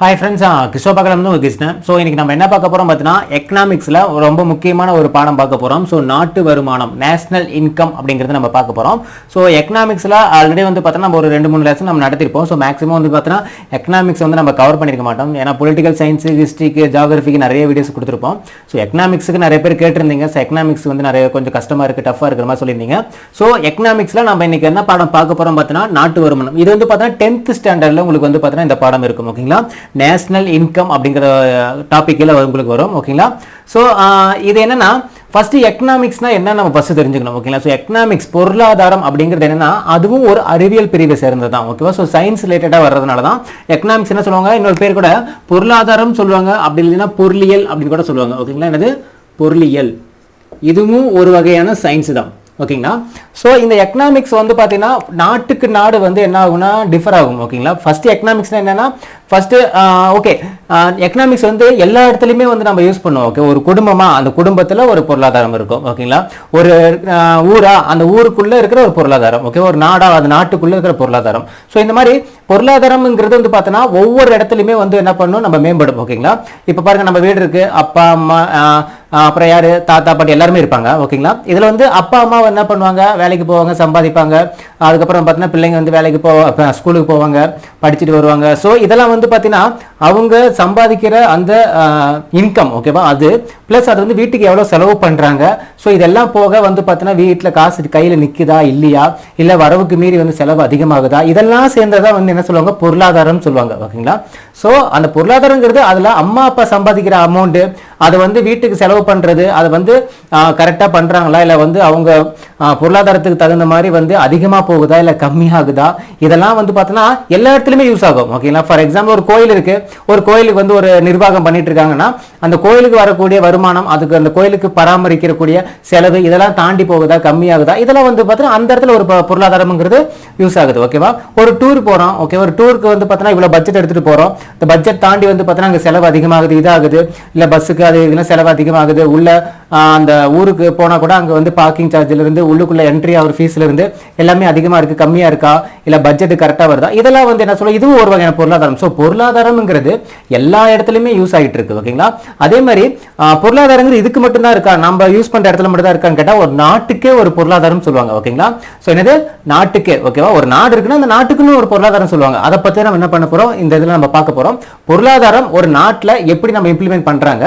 Hi friends Crasto பார்க்கலாம் வந்து Krishnan. So இன்றைக்கி நம்ம என்ன பார்க்க போகிறோம் பார்த்தீங்கன்னா எக்கனாமிக்ஸில் ரொம்ப முக்கியமான ஒரு பாடம் பார்க்க போகிறோம் ஸோ நாட்டு வருமானம் நேஷனல் இன்கம் அப்படிங்கிறது நம்ம பார்க்க போகிறோம் ஸோ எக்கனாமிக்ஸில் ஆல்ரெடி வந்து பார்த்தோன்னா நம்ம ஒரு ரெண்டு மூணு லெசன் நம்ம நடத்திருப்போம். ஸோ மேக்ஸிமம் வந்து பார்த்தோன்னா எக்கனாமிக்ஸ் வந்து நம்ம கவர் பண்ணியிருக்க மாட்டோம். ஏன்னா பொலிட்டிக்கல் சயின்ஸ் ஹிஸ்ட்ரிக்கு ஜாகிரபிக்கு நிறைய வீடியோஸ் கொடுத்துருப்போம். ஸோ எக்கனாமிக்ஸுக்கு நிறைய பேர் கேட்டிருந்தீங்க. ஸோ எக்கனாமிக்ஸ் வந்து நிறைய கொஞ்சம் கஷ்டமாக இருக்குது டஃபாக இருக்கிற மாதிரி சொல்லியிருந்தீங்க. ஸோ எக்கனாமிக்ஸில் நம்ம இன்றைக்கி என்ன பாடம் பார்க்க போகிறோம் பார்த்தீங்கன்னா நாட்டு வருமானம். இது வந்து பார்த்தீங்கன்னா டென்த் ஸ்டாண்டர்டில் உங்களுக்கு வந்து பார்த்தீங்கன்னா இந்த பாடம் இருக்கும் ஓகேங்களா நேஷ்னல் இன்கம் அப்படிங்கிற டாப்பிக்கில் உங்களுக்கு வரும் ஓகேங்களா ஸோ இது என்னன்னா ஃபர்ஸ்ட் எக்கனாமிக்ஸ்னா என்ன நம்ம ஃபஸ்ட்டு தெரிஞ்சுக்கணும் ஓகேங்களா ஸோ எக்கனாமிக்ஸ் பொருளாதாரம் அப்படிங்கிறது என்னன்னா அதுவும் ஒரு அறிவியல் பிரிவை சேர்ந்தது தான் ஓகேவா ஸோ சயின்ஸ் ரிலேட்டடாக வர்றதுனால தான் எக்கனாமிக்ஸ் என்ன சொல்லுவாங்க? இன்னொரு பேர் கூட பொருளாதாரம் சொல்லுவாங்க அப்படி இல்லைன்னா பொருளியல் அப்படின்னு கூட சொல்லுவாங்க ஓகேங்களா என்னது? பொருளியல். இதுவும் ஒரு வகையான சயின்ஸ் தான். ஓகேங்களா? ஸோ இந்த எக்கனாமிக்ஸ் வந்து பார்த்தீங்கன்னா நாட்டுக்கு நாடு வந்து என்ன ஆகும்னா டிஃபர் ஆகும் ஓகேங்களா? ஃபஸ்ட்டு எக்கனாமிக்ஸ்னா என்னென்னா ஃபஸ்ட்டு ஓகே எக்கனாமிக்ஸ் வந்து எல்லா இடத்துலையுமே வந்து நம்ம யூஸ் பண்ணுவோம் ஓகே ஒரு குடும்பமாக அந்த குடும்பத்தில் ஒரு பொருளாதாரம் இருக்கும் ஓகேங்களா? ஒரு ஊராக ஊரா அந்த ஊருக்குள்ளே இருக்கிற ஒரு பொருளாதாரம் ஓகே ஒரு நாடா அந்த நாட்டுக்குள்ளே இருக்கிற பொருளாதாரம். ஸோ இந்த மாதிரி பொருளாதாரம்ங்கிறது வந்து பார்த்தோன்னா ஒவ்வொரு இடத்துலையுமே வந்து என்ன பண்ணணும் நம்ம மேம்படும் ஓகேங்களா? இப்போ பாருங்கள் நம்ம வீடு இருக்குது அப்பா அம்மா அப்புறம் யார்? தாத்தா பாட்டி எல்லாருமே இருப்பாங்க ஓகேங்களா? இதில் வந்து அப்பா அம்மா என்ன பண்ணுவாங்க? வேலைக்கு போவாங்க சம்பாதிப்பாங்க. அதுக்கப்புறம் பார்த்தீங்கன்னா பிள்ளைங்க வந்து வேலைக்கு போவ ஸ்கூலுக்கு போவாங்க படிச்சுட்டு வருவாங்க. ஸோ இதெல்லாம் வந்து பார்த்தீங்கன்னா அவங்க சம்பாதிக்கிற அந்த இன்கம் ஓகேவா? அது ப்ளஸ் அது வந்து வீட்டுக்கு எவ்வளோ செலவு பண்ணுறாங்க ஸோ இதெல்லாம் போக வந்து பார்த்தீங்கன்னா வீட்டில் காசு கையில் நிற்குதா இல்லையா? இல்லை வரவுக்கு மீறி வந்து செலவு அதிகமாகுதா? இதெல்லாம் சேர்ந்ததான் வந்து என்ன சொல்லுவாங்க? பொருளாதாரம்னு சொல்லுவாங்க. ஓகேங்களா? ஸோ அந்த பொருளாதாரங்கிறது அதில் அம்மா அப்பா சம்பாதிக்கிற அமௌண்ட்டு அதை வந்து வீட்டுக்கு செலவு பண்ணுறது அதை வந்து கரெக்டாக பண்ணுறாங்களா இல்லை வந்து அவங்க பொருளாதாரத்துக்கு தகுந்த மாதிரி வந்து அதிகமாக போகுதா? இல்லை கம்மியாகுதா? இதெல்லாம் வந்து பார்த்தோன்னா எல்லா இடத்துலையுமே யூஸ் ஆகும். ஓகேங்களா? ஃபார் எக்ஸாம்பிள் ஒரு கோயில் இருக்கு. ஒரு கோயிலுக்கு வந்து ஒரு நிர்வாகம் பண்ணிட்டு இருக்காங்கன்னா அந்த கோயிலுக்கு வரக்கூடிய வருமானம் அதுக்கு அந்த கோயிலுக்கு பராமரிக்கக்கூடிய செலவு இதெல்லாம் தாண்டி போகுதா? கம்மியாகுதா? இதெல்லாம் வந்து பார்த்தீங்கன்னா அந்த இடத்துல ஒரு பொருளாதாரம்ங்கிறது யூஸ் ஆகுது. ஓகேவா? ஒரு டூர் போகிறோம் ஓகே ஒரு டூருக்கு வந்து பார்த்தோன்னா இவ்வளோ பட்ஜெட் எடுத்துகிட்டு போகிறோம் இந்த பட்ஜெட் தாண்டி வந்து பார்த்தோன்னா அங்கே செலவு அதிகமாகுது இதாகுது. இல்லை பஸ்ஸுக்கு அது இதுலாம் செலவு அதிகமாகுது. உள்ள அந்த ஊருக்கு போனால் கூட அங்கே வந்து பார்க்கிங் சார்ஜ்ல இருந்து உள்ளுக்குள்ள என்ட்ரி ஆகிற ஃபீஸ்லேருந்து எல்லாமே அதிகமாக இருக்கு கம்மியாக இருக்கா? இல்லை பட்ஜெட் கரெக்டாக வருதா? இதெல்லாம் வந்து என்ன சொல்ல இதுவும் ஒரு வகையான பொருளாதாரம். ஸோ பொருளாதாரம்ங்கிறது எல்லா இடத்துலையுமே யூஸ் ஆகிட்டு இருக்கு ஓகேங்களா அதே மாதிரி பொருளாதாரங்கிறது இதுக்கு மட்டும்தான் இருக்கா? நம்ம யூஸ் பண்ற இடத்துல மட்டும் தான் இருக்கான்னு கேட்டால் ஒரு நாட்டுக்கே ஒரு பொருளாதாரம் சொல்லுவாங்க ஓகேங்களா ஸோ என்னது? நாட்டுக்கே ஓகேவா ஒரு நாடு இருக்குன்னா அந்த நாட்டுக்குன்னு ஒரு பொருளாதாரம் சொல்லுவாங்க. அதை பற்றி நம்ம என்ன பண்ண போறோம்? இந்த இதில் நம்ம பார்க்க போறோம். பொருளாதாரம் ஒரு நாட்டில் எப்படி நம்ம இம்ப்ளிமெண்ட் பண்றாங்க?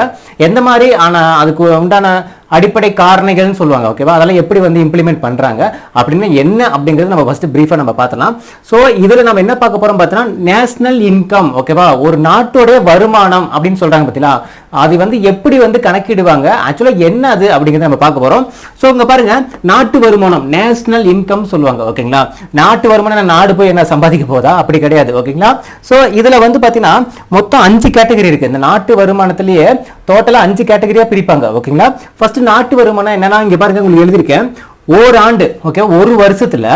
எந்த மாதிரி ஆனால் அதுக்கு உண்டான அடிப்படை காரணிகள்னு சொல்லுவாங்க ஓகேவா அதெல்லாம் எப்படி வந்து இம்ப்ளிமெண்ட் பண்றாங்க அப்படின்னு என்ன அப்படிங்கிறது நம்ம ஃபஸ்ட்டு ப்ரீஃபாக நம்ம பார்த்தலாம் ஸோ இதுல நம்ம என்ன பார்க்க போறோம் பார்த்தோன்னா நேஷ்னல் இன்கம் ஓகேவா ஒரு நாட்டோட வருமானம் அப்படின்னு சொல்றாங்க பார்த்தீங்களா? அது வந்து எப்படி வந்து கணக்கிடுவாங்க? ஆக்சுவலா என்ன அது அப்படிங்கிறத நம்ம பார்க்க போறோம். ஸோ இங்கே பாருங்க நாட்டு வருமானம் நேஷனல் இன்கம் சொல்லுவாங்க ஓகேங்களா நாட்டு வருமானம் நாடு போய் என்ன சம்பாதிக்க போதா? அப்படி கிடையாது ஓகேங்களா ஸோ இதுல வந்து பாத்தீங்கன்னா மொத்தம் அஞ்சு கேட்டகரி இருக்கு. இந்த நாட்டு வருமானத்திலேயே டோட்டலாக அஞ்சு கேட்டகரியாக பிரிப்பாங்க ஓகேங்களா ஃபர்ஸ்ட் நாட்டு வருமானம் என்னன்னா இங்க பாருங்க உங்களுக்கு எழுதியிருக்கேன். ஓராண்டு ஓகே ஒரு வருஷத்துல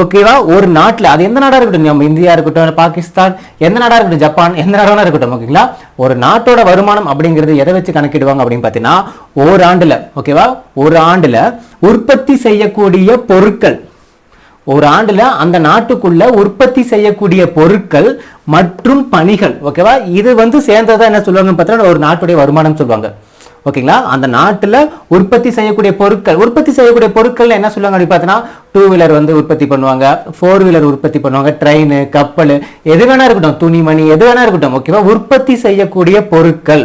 ஓகேவா ஒரு நாட்டுல அது எந்த நாடா இருக்கட்டும் நம்ம இந்தியா இருக்கட்டும் பாகிஸ்தான் எந்த நாடா இருக்கட்டும் ஜப்பான் எந்த நாடா இருக்கட்டும் ஓகேங்களா ஒரு நாட்டோட வருமானம் அப்படிங்கிறது எதை வச்சு கணக்கிடுவாங்க அப்படின்னு பார்த்தீங்கன்னா ஆண்டுல ஓகேவா ஒரு ஆண்டுல உற்பத்தி செய்யக்கூடிய பொருட்கள். ஒரு ஆண்டுல அந்த நாட்டுக்குள்ள உற்பத்தி செய்யக்கூடிய பொருட்கள் மற்றும் பணிகள் ஓகேவா இது வந்து சேர்ந்ததா என்ன சொல்லுவாங்க பார்த்தீங்கன்னா ஒரு நாட்டுடைய வருமானம் சொல்லுவாங்க. ஓகேங்களா? அந்த நாட்டில் உற்பத்தி செய்யக்கூடிய பொருட்கள் உற்பத்தி செய்யக்கூடிய பொருட்கள் என்ன சொல்லுவாங்க அப்படி பார்த்தீங்கன்னா டூ வீலர் வந்து உற்பத்தி பண்ணுவாங்க ஃபோர் வீலர் உற்பத்தி பண்ணுவாங்க ட்ரெயின் கப்பல் எது வேணா இருக்கட்டும் துணிமணி எது வேணா இருக்கட்டும் ஓகேவா? உற்பத்தி செய்யக்கூடிய பொருட்கள்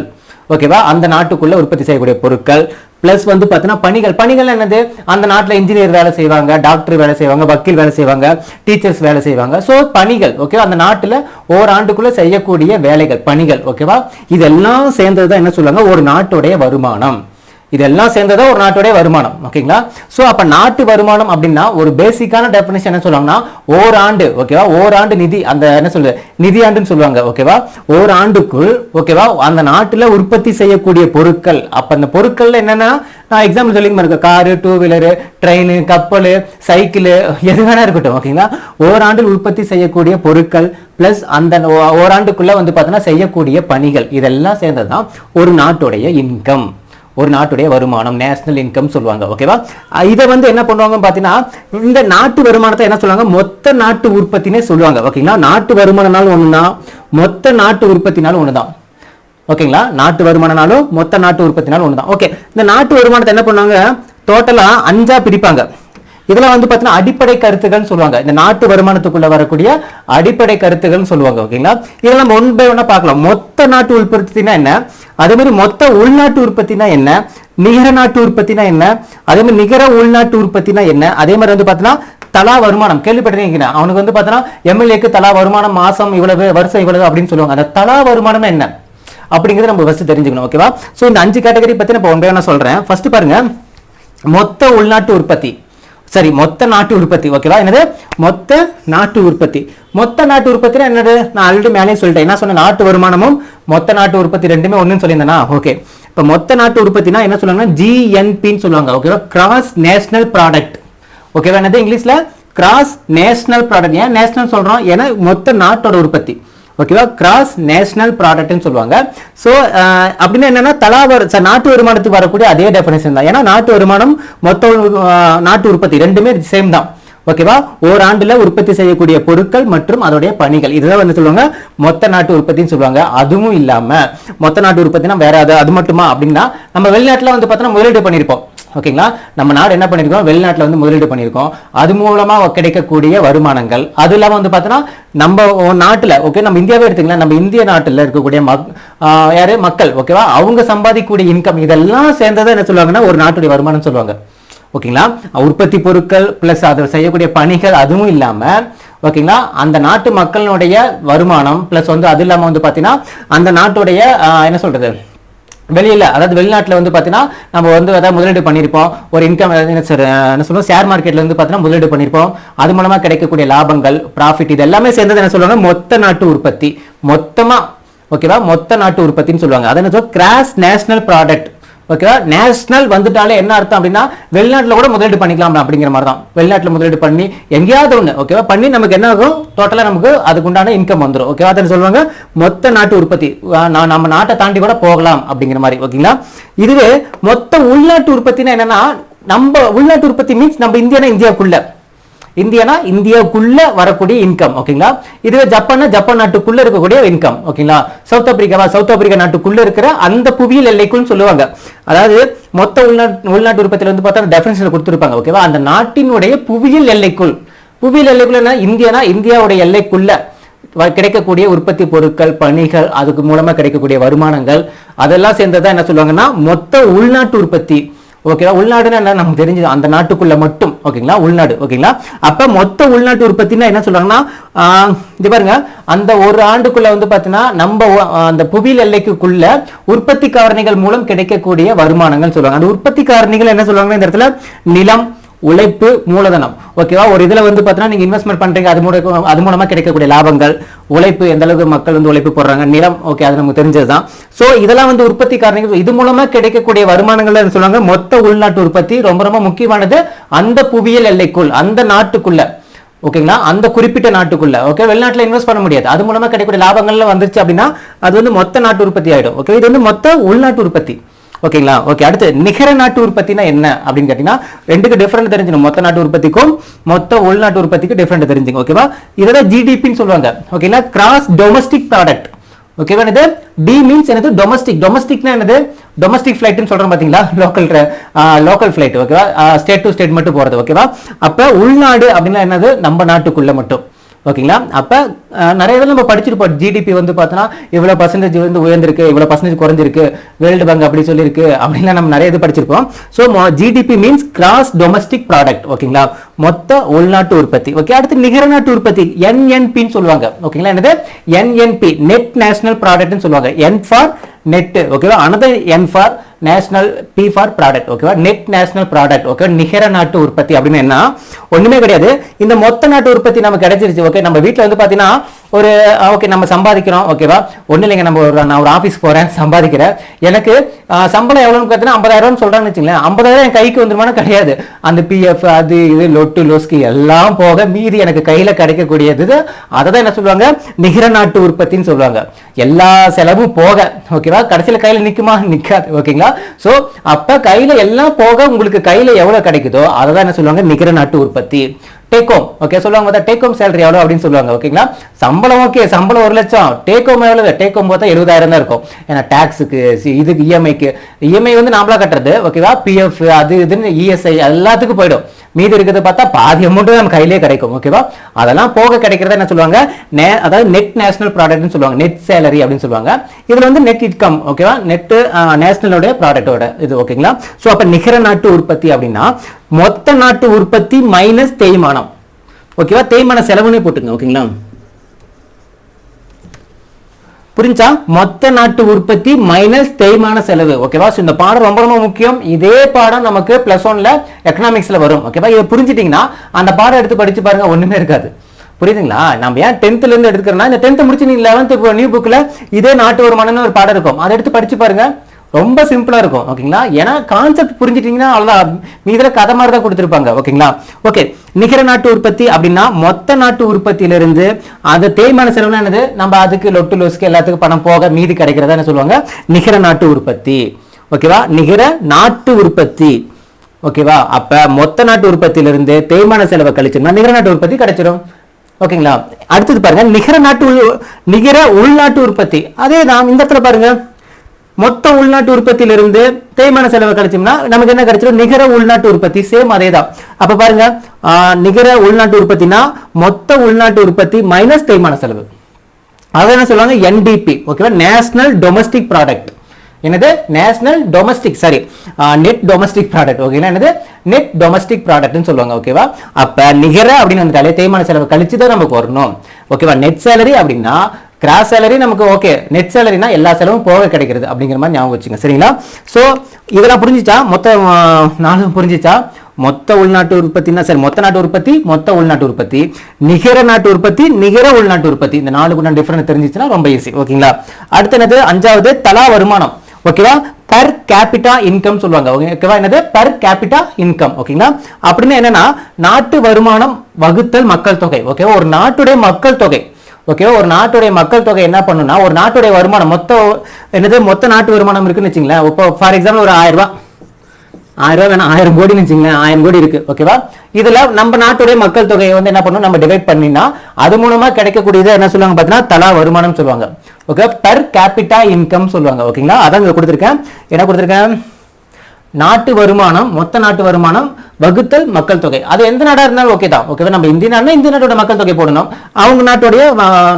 ஓகேவா? அந்த நாட்டுக்குள்ள உற்பத்தி செய்யக்கூடிய பொருட்கள் பிளஸ் வந்து பார்த்தீங்கன்னா பணிகள். பணிகள் என்னது? அந்த நாட்டில் இன்ஜினியர் வேலை செய்வாங்க டாக்டர் வேலை செய்வாங்க வக்கீல் வேலை செய்வாங்க டீச்சர்ஸ் வேலை செய்வாங்க. ஸோ பணிகள் ஓகேவா அந்த நாட்டில் ஓராண்டுக்குள்ள செய்யக்கூடிய வேலைகள் பணிகள் ஓகேவா இதெல்லாம் சேர்ந்தது தான் என்ன சொல்லுவாங்க? ஒரு நாட்டுடைய வருமானம். இதெல்லாம் சேர்ந்ததான் ஒரு நாட்டுடைய வருமானம் ஓகேங்களா? ஸோ அப்போ நாட்டு வருமானம் அப்படின்னா ஒரு பேசிக்கான டெஃபினேஷன் என்ன சொல்லுவாங்கன்னா ஓராண்டு ஓகேவா? ஓராண்டு நிதி அந்த என்ன சொல்லுது நிதியாண்டுன்னு சொல்லுவாங்க ஓகேவா? ஓராண்டுக்குள் ஓகேவா? அந்த நாட்டில் உற்பத்தி செய்யக்கூடிய பொருட்கள் அப்போ அந்த பொருட்களில் என்னென்னா நான் எக்ஸாம்பிள் சொல்லி இருக்க. காரு டூ வீலரு ட்ரெயின் கப்பல் சைக்கிள் எது வேணா இருக்கட்டும் ஓகேங்களா? ஓராண்டில் உற்பத்தி செய்யக்கூடிய பொருட்கள் பிளஸ் அந்த ஓ- வந்து பார்த்தீங்கன்னா செய்யக்கூடிய பணிகள் இதெல்லாம் சேர்ந்ததுதான் ஒரு நாட்டுடைய இன்கம் ஒரு நாட்டுடைய வருமானம் நேஷனல் இன்கம் சொல்லுவாங்க ஓகேவா இதை வந்து என்ன பண்ணுவாங்க பார்த்தீங்கன்னா இந்த நாட்டு வருமானத்தை என்ன சொல்லுவாங்க? மொத்த நாட்டு உற்பத்தினே சொல்லுவாங்க ஓகேங்களா நாட்டு வருமானம்னாலும் ஒண்ணுதான் மொத்த நாட்டு உற்பத்தினாலும் ஒண்ணுதான் ஓகேங்களா நாட்டு வருமானம்னாலும் மொத்த நாட்டு உற்பத்தினாலும் ஒண்ணுதான் ஓகே இந்த நாட்டு வருமானத்தை என்ன பண்ணுவாங்க? டோட்டலாக அஞ்சா பிரிப்பாங்க. இதெல்லாம் வந்து பார்த்தீங்கன்னா அடிப்படை கருத்துகள்னு சொல்லுவாங்க. இந்த நாட்டு வருமானத்துக்குள்ள வரக்கூடிய அடிப்படை கருத்துகள்னு சொல்லுவாங்க ஓகேங்களா இதெல்லாம் நம்ம ஒன் பை ஒன்னா பார்க்கலாம். மொத்த நாட்டு உற்பத்தினா என்ன? அதே மாதிரி மொத்த உள்நாட்டு உற்பத்தினா என்ன? நிகர நாட்டு உற்பத்தினா என்ன? அதே மாதிரி நிகர உள்நாட்டு உற்பத்தினா என்ன? அதே மாதிரி வந்து பார்த்தீங்கன்னா தலா வருமானம். கேள்விப்பட்டிருக்கீங்க அவனுக்கு வந்து பார்த்தீங்கன்னா எம்எல்ஏக்கு தலா வருமானம் மாசம் இவ்வளவு வருஷம் இவ்வளவு அப்படின்னு சொல்லுவாங்க. அந்த தலா வருமானம் என்ன? அப்படிங்கிறத நம்ம ஃபர்ஸ்ட் தெரிஞ்சுக்கணும் ஓகேவா ஸோ இந்த அஞ்சு கேட்டகரி பத்தி நான் ஒன் பை ஒன்னா சொல்றேன். ஃபர்ஸ்ட் பாருங்க. மொத்த உள்நாட்டு உற்பத்தி. சரி மொத்த நாட்டு உற்பத்தி ஓகேவா என்னது? மொத்த நாட்டு உற்பத்தி. மொத்த நாட்டு உற்பத்தி என்னது? நான் ஆல்ரெடி மேலே சொல்லிட்டேன். என்ன சொன்ன நாட்டு வருமானமும் மொத்த நாட்டு உற்பத்தி ரெண்டுமே ஒன்றுன்னு சொல்லியிருந்தேனா? ஓகே இப்போ மொத்த நாட்டு உற்பத்தினா என்ன சொல்லுவாங்கன்னா? ஜிஎன்பின்னு சொல்லுவாங்க. ஓகேவா கிராஸ் நேஷனல் ப்ராடக்ட் ஓகேவா என்னது? இங்கிலீஷில்? கிராஸ் நேஷனல் ப்ராடக்ட் ஏன் நேஷனல் சொல்கிறோம் ஏன்னா மொத்த நாட்டோட உற்பத்தி. ஓகேவா? கிராஸ் நேஷனல் ப்ராடக்ட்னு சொல்லுவாங்க. ஸோ அப்படின்னா என்னன்னா தலா நாட்டு வருமானத்துக்கு வரக்கூடிய அதே டெஃபினேஷன் தான். ஏன்னா நாட்டு வருமானம் மொத்த நாட்டு உற்பத்தி ரெண்டுமே சேம் தான். ஓகேவா? ஓராண்டுல உற்பத்தி செய்யக்கூடிய பொருட்கள் மற்றும் அதோடைய பணிகள். இதுதான் வந்து சொல்லுவாங்க மொத்த நாட்டு உற்பத்தின்னு சொல்லுவாங்க. அதுவும் இல்லாம மொத்த நாட்டு உற்பத்தினா வேற அது அது மட்டுமா? அப்படின்னா நம்ம வெளிநாட்டுல வந்து பார்த்தோன்னா முதலீடு பண்ணியிருப்போம். ஓகேங்களா? நம்ம நாடு என்ன பண்ணியிருக்கோம் வெளிநாட்டில் வந்து முதலீடு பண்ணியிருக்கோம் அது மூலமாக கிடைக்கக்கூடிய வருமானங்கள். அது இல்லாமல் வந்து பார்த்தோன்னா நம்ம நாட்டில் ஓகே நம்ம இந்தியாவே எடுத்துக்கலாம் நம்ம இந்திய நாட்டில் இருக்கக்கூடிய மக் யார்? மக்கள் ஓகேவா அவங்க சம்பாதிக்கக்கூடிய இன்கம் இதெல்லாம் சேர்ந்ததை என்ன சொல்லுவாங்கன்னா ஒரு நாட்டுடைய வருமானம் சொல்லுவாங்க. ஓகேங்களா? உற்பத்தி பொருட்கள் ப்ளஸ் அதை செய்யக்கூடிய பணிகள் அதுவும் இல்லாமல் ஓகேங்களா? அந்த நாட்டு மக்களுடைய வருமானம் ப்ளஸ் வந்து அது இல்லாமல் வந்து பார்த்தீங்கன்னா அந்த நாட்டுடைய என்ன சொல்கிறது வெளியில் அதாவது வெளிநாட்டில் வந்து பார்த்தீங்கன்னா நம்ம வந்து அதாவது முதலீடு பண்ணியிருப்போம். ஒரு இன்கம் என்ன சார் என்ன சொல்லுவோம் ஷேர் மார்க்கெட்டில் வந்து பார்த்தீங்கன்னா முதலீடு பண்ணியிருப்போம். அது மூலமாக கிடைக்கக்கூடிய லாபங்கள் ப்ராஃபிட் இது எல்லாமே சேர்ந்தது என்ன சொல்லுவாங்க மொத்த நாட்டு உற்பத்தி. மொத்தமாக ஓகேவா மொத்த நாட்டு உற்பத்தின்னு சொல்லுவாங்க. அது என்ன சொல்லுவோம் கிராஸ் நேஷனல் ப்ராடக்ட் ஓகேவா நேஷனல் வந்துட்டாலே என்ன அர்த்தம் அப்படின்னா வெளிநாட்டுல கூட முதலீடு பண்ணிக்கலாம் அப்படிங்கிற மாதிரி தான். வெளிநாட்டுல முதலீடு பண்ணி எங்கேயாவது ஒண்ணு ஓகேவா பண்ணி நமக்கு என்ன ஆகும்? டோட்டலா நமக்கு அதுக்குண்டான இன்கம் வந்துடும் ஓகேவா அதை சொல்லுவாங்க? மொத்த நாட்டு உற்பத்தி நம்ம நாட்டை தாண்டி கூட போகலாம் அப்படிங்கிற மாதிரி ஓகேங்களா இதுவே மொத்த உள்நாட்டு உற்பத்தினா என்னன்னா நம்ம உள்நாட்டு உற்பத்தி மீன்ஸ் நம்ம இந்தியானா இந்தியாவுக்குள்ள. இந்தியானா? இந்தியாவுக்குள்ள வரக்கூடிய இன்கம் ஓகேங்களா இதுவே ஜப்பான்னா ஜப்பான் நாட்டுக்குள்ள இருக்கக்கூடிய இன்கம் ஓகேங்களா சவுத் ஆப்பிரிக்காவா சவுத் ஆப்பிரிக்கா நாட்டுக்குள்ள இருக்கிற அந்த புவியியல் எல்லைக்குள் சொல்லுவாங்க. அதாவது மொத்த உள்நாட்டு உள்நாட்டு உற்பத்தியில வந்து பார்த்தா டெஃபினேஷன் கொடுத்துருப்பாங்க ஓகேவா அந்த நாட்டினுடைய புவியியல் எல்லைக்குள். புவியியல் எல்லைக்குள்ள என்ன? இந்தியானா? இந்தியாவுடைய எல்லைக்குள்ள கிடைக்கக்கூடிய உற்பத்தி பொருட்கள் பணிகள் அதுக்கு மூலமா கிடைக்கக்கூடிய வருமானங்கள் அதெல்லாம் சேர்ந்ததா என்ன சொல்லுவாங்கன்னா மொத்த உள்நாட்டு உற்பத்தி. ஓகேவா உள்நாடுன்னா என்ன? நமக்கு தெரிஞ்சது அந்த நாட்டுக்குள்ள மட்டும். ஓகேங்களா உள்நாடு. ஓகேங்களா அப்ப மொத்த உள்நாட்டு உற்பத்தினா என்ன சொல்றாங்கன்னா இது பாருங்க. அந்த ஒரு ஆண்டுக்குள்ள வந்து பாத்தீங்கன்னா நம்ம அந்த புவியில் எல்லைக்குள்ள உற்பத்தி காரணிகள் மூலம் கிடைக்கக்கூடிய வருமானங்கள் சொல்லுவாங்க அந்த உற்பத்தி காரணிகள் என்ன சொல்லுவாங்கன்னா இந்த இடத்துல நிலம் உழைப்பு மூலதனம். ஓகேவா ஒரு இதில் வந்து பார்த்தீங்கன்னா நீங்கள் இன்வெஸ்ட்மெண்ட் பண்ணுறீங்க அது மூலம் அது மூலமாக கிடைக்கக்கூடிய லாபங்கள் உழைப்பு எந்த அளவுக்கு மக்கள் வந்து உழைப்பு போடுறாங்க நிலம் ஓகே அது நமக்கு தெரிஞ்சது தான் ஸோ இதெல்லாம் வந்து உற்பத்தி காரணிகள் இது மூலமாக கிடைக்கக்கூடிய வருமானங்கள் சொல்லுவாங்க மொத்த உள்நாட்டு உற்பத்தி ரொம்ப ரொம்ப முக்கியமானது அந்த புவியியல் எல்லைக்குள் அந்த நாட்டுக்குள்ள. ஓகேங்களா அந்த குறிப்பிட்ட நாட்டுக்குள்ள. ஓகே வெளிநாட்டில் இன்வெஸ்ட் பண்ண முடியாது. அது மூலமா கிடைக்கக்கூடிய லாபங்கள்ல வந்துருச்சு அப்படின்னா அது வந்து மொத்த நாட்டு உற்பத்தி ஆயிடும். ஓகே இது வந்து மொத்த உள்நாட்டு உற்பத்தி. ஓகேங்களா? ஓகே அடுத்து நிகர நாட்டு உற்பத்தினா என்ன அப்படின்னு கேட்டீங்கன்னா ரெண்டுக்கு டிஃபரெண்ட் தெரிஞ்சுக்கணும் மொத்த நாட்டு உற்பத்திக்கும் மொத்த உள்நாட்டு உற்பத்திக்கும் டிஃபரெண்ட் தெரிஞ்சுங்க ஓகேவா? இதெல்லாம் ஜிடிபின்னு சொல்லுவாங்க. ஓகேங்களா? கிராஸ் டொமஸ்டிக் ப்ராடக்ட் ஓகேவா என்னது? டி மீன்ஸ் என்னது? டொமஸ்டிக் டொமஸ்டிக்னா என்னது? டொமஸ்டிக் ஃப்ளைட்டுன்னு சொல்றோம் பாத்தீங்களா? லோக்கல் லோக்கல் ஃப்ளைட் ஓகேவா? ஸ்டேட் டு ஸ்டேட் மட்டும் போறது ஓகேவா? அப்ப உள்நாடு அப்படின்னா என்னது? நம்ம நாட்டுக்குள்ள மட்டும். ஓகேங்களா? அப்ப நிறைய இதில் நம்ம படிச்சிருப்போம். ஜிடிபி வந்து பார்த்தோன்னா இவ்வளோ பர்சன்டேஜ் வந்து உயர்ந்திருக்கு இவ்வளவு பர்சன்டேஜ் குறைஞ்சிருக்கு வேர்ல்டு பேங்க் அப்படி சொல்லியிருக்கு அப்படின்லாம் நம்ம நிறைய இது படிச்சிருப்போம். So GDP means gross domestic product ஓகேங்களா? மொத்த உள்நாட்டு உற்பத்தி. ஓகே அடுத்து நிகர நாட்டு உற்பத்தி என்என்பின்னு சொல்லுவாங்க. ஓகேங்களா? என்னது? என்என்பி நெட் நேஷனல் ப்ராடக்ட்னு சொல்லுவாங்க. என் ஃபார் நெட் ஓகேவா another N for national P for product ஓகேவா நெட் நேஷனல் ப்ராடக்ட் ஓகே நிகர நாட்டு உற்பத்தி அப்படின்னு என்ன? ஒண்ணுமே கிடையாது. இந்த மொத்த நாட்டு உற்பத்தி நமக்கு கிடைச்சிருச்சு ஓகே நம்ம வீட்டில் வந்து பார்த்தீங்கன்னா ஒரு ஓகே நம்ம சம்பாதிக்கிறோம் ஓகேவா ஒன்றும் இல்லைங்க நம்ம ஒரு நான் ஒரு ஆஃபீஸ் போகிறேன் சம்பாதிக்கிறேன். எனக்கு சம்பளம் எவ்வளோன்னு பார்த்தீங்கன்னா ஐம்பதாயிரம் சொல்கிறேன்னு வச்சுங்களேன் ஐம்பதாயிரம் என் கைக்கு வந்துருமானு கிடையாது. அந்த பிஎஃப் அது இது லொட்டு லொஸ்கி எல்லாம் போக மீதி எனக்கு கையில் கிடைக்கக்கூடியது அதை தான் என்ன சொல்லுவாங்க? நிகர நாட்டு உற்பத்தின்னு சொல்லுவாங்க. எல்லா செலவும் போக ஓகேவா கடைசியில் கையில் நிற்குமா நிற்காது ஓகேங்களா ஓகேவா சோ அப்ப கையில எல்லாம் போக உங்களுக்கு கையில எவ்வளவு கிடைக்குதோ அதை தான் என்ன சொல்லுவாங்க? நிகர நாட்டு உற்பத்தி. டேக் ஹோம் ஓகே சொல்லுவாங்க பார்த்தா டேக் ஹோம் சேலரி எவ்வளோ அப்படின்னு சொல்லுவாங்க ஓகேங்களா சம்பளம் ஓகே சம்பளம் ஒரு லட்சம். டேக் ஹோம் எவ்வளவு? டேக் ஹோம் பார்த்தா எழுபதாயிரம் தான் இருக்கும். ஏன்னா டேக்ஸுக்கு இதுக்கு இஎம்ஐக்கு இஎம்ஐ வந்து நாமளா கட்டுறது ஓகேவா பிஎஃப் அது இதுன்னு இஎஸ்ஐ எல்லாத்துக்கும் போயிடும். மீதி இருக்கிறது பார்த்தா பாதி அமௌண்ட் நம்ம கையிலே கிடைக்கும் ஓகேவா அதெல்லாம் போக கிடைக்கிறத என்ன சொல்லுவாங்க? நே- அதாவது நெட் நேஷனல் ப்ராடக்ட்னு சொல்லுவாங்க. நெட் சேலரி அப்படின்னு சொல்லுவாங்க. இதுல வந்து நெட் இன்கம் ஓகேவா நெட் நேஷனலோட ப்ராடக்டோட இது ஓகேங்களா ஸோ அப்ப நிகர நாட்டு உற்பத்தி அப்படின்னா மொத்த நாட்டு உற்பத்தி மைனஸ் தேய்மானம் ஓகேவா தேய்மான செலவுனே போட்டுங்க ஓகேங்களா புரிஞ்சா? மொத்த நாட்டு உற்பத்தி மைனஸ் தேய்மான செலவு. ஓகேவா ஸோ இந்த பாடம் ரொம்ப ரொம்ப முக்கியம். இதே பாடம் நமக்கு பிளஸ் ஒன்ல எக்கனாமிக்ஸ்ல வரும். ஓகேவா இதை புரிஞ்சிட்டீங்கன்னா அந்த பாடம் எடுத்து படிச்சு பாருங்க. ஒண்ணுமே இருக்காது. புரியுதுங்களா? நம்ம ஏன் டென்த்ல இருந்து எடுக்கிறோம்னா இந்த டென்த் முடிச்சு நீங்க லெவன்த் நியூ புக்ல இதே நாட்டு வருமானம்னு ஒரு பாடம் இருக்கும். அதை எடுத்து படிச்சு பாருங்க. ரொம்ப சிம்பிளாக இருக்கும் ஓகேங்களா ஏன்னா கான்செப்ட் புரிஞ்சிட்டிங்கன்னா அவ்வளோதான் மீதில கதை மாதிரி தான் கொடுத்துருப்பாங்க ஓகேங்களா ஓகே நிகர நாட்டு உற்பத்தி அப்படின்னா மொத்த நாட்டு உற்பத்தியிலிருந்து அது தேய்மான செலவுனா என்னது? நம்ம அதுக்கு லொட்டு லோஸ்க்கு எல்லாத்துக்கும் பணம் போக மீதி கிடைக்கிறதா என்ன சொல்லுவாங்க? நிகர நாட்டு உற்பத்தி. ஓகேவா நிகர நாட்டு உற்பத்தி. ஓகேவா அப்போ மொத்த நாட்டு உற்பத்தியிலிருந்து தேய்மான செலவை கழிச்சோம்னா நிகர நாட்டு உற்பத்தி கிடைச்சிடும் ஓகேங்களா அடுத்தது பாருங்க நிகர நாட்டு உள்- நிகர உள்நாட்டு உற்பத்தி. அதே தான் இந்த இடத்துல பாருங்க. மொத்த உள்நாட்டு உற்பத்தியிலிருந்து தேய்மான செலவு கிடைச்சோம்னா நமக்கு என்ன கிடைச்சிடும்? நிகர உள்நாட்டு உற்பத்தி சேம் அதே தான் அப்ப பாருங்க நிகர உள்நாட்டு உற்பத்தினா மொத்த உள்நாட்டு உற்பத்தி மைனஸ் தேய்மான செலவு. அதை என்ன சொல்லுவாங்க? என்டிபி ஓகேவா நேஷனல் டொமஸ்டிக் ப்ராடக்ட் என்னது? National domestic sorry net domestic product ஓகேங்களா என்னது? நெட் டொமஸ்டிக் ப்ராடக்ட்னு சொல்லுவாங்க ஓகேவா அப்போ நிகர அப்படின்னு வந்துட்டாலே தேய்மான செலவு கழிச்சு தான் நமக்கு வரணும். ஓகேவா நெட் சேலரி அப்படின்னா கிராஸ் சேலரி நமக்கு ஓகே நெட் சேலரினா எல்லா செலவும் போக கிடைக்கிறது அப்படிங்கிற மாதிரி ஞாபகம் வச்சுங்க. சரிங்களா? ஸோ இதெல்லாம் புரிஞ்சிச்சா? மொத்த நானும் புரிஞ்சிச்சா? மொத்த உள்நாட்டு உற்பத்தினா சரி மொத்த நாட்டு உற்பத்தி மொத்த உள்நாட்டு உற்பத்தி. நிகர நாட்டு உற்பத்தி நிகர உள்நாட்டு உற்பத்தி. இந்த நாலுக்குள்ள டிஃபரன்ஸ் தெரிஞ்சிச்சுன்னா ரொம்ப ஈஸி ஓகேங்களா? அடுத்து என்னது? அஞ்சாவது தலா வருமானம். ஓகேவா? பர் கேபிட்டா இன்கம் சொல்லுவாங்க. ஓகேவா? என்னது? பர் கேபிட்டா இன்கம் ஓகேங்களா? அப்படின்னு என்னன்னா நாட்டு வருமானம் வகுத்தல் மக்கள் தொகை. ஓகேவா? ஒரு நாட்டுடைய மக்கள் தொகை. ஓகேவா ஒரு நாட்டுடைய மக்கள் தொகை என்ன பண்ணுன்னா ஒரு நாட்டுடைய வருமானம் மொத்த என்னது மொத்த நாட்டு வருமானம் இருக்குன்னு வச்சுங்களேன். இப்போ ஃபார் எக்ஸாம்பிள் ஒரு ஆயிரம் ரூபாய். ஆயிரம் ரூபாய் வேணாம் ஆயிரம் கோடின்னு வச்சுங்களேன். ஆயிரம் கோடி இருக்கு ஓகேவா இதுல நம்ம நாட்டுடைய மக்கள் தொகையை வந்து என்ன பண்ணணும் நம்ம டிவைட் பண்ணினா அது மூலமா கிடைக்கக்கூடியது என்ன சொல்லுவாங்க பார்த்தீங்கன்னா தலா வருமானம் சொல்லுவாங்க. ஓகே பர் கேபிட்டா இன்கம் சொல்லுவாங்க ஓகேங்களா அதான் கொடுத்துருக்கேன். என்ன கொடுத்துருக்கேன்? நாட்டு வருமானம் மொத்த நாட்டு வருமானம் வகுத்தல் மக்கள் தொகை. அது எந்த நாடா இருந்தாலும் ஓகே தான். ஓகேவா நம்ம இந்திய நாடுனா இந்திய நாட்டோட மக்கள் தொகை போடணும். அவங்க நாட்டுடைய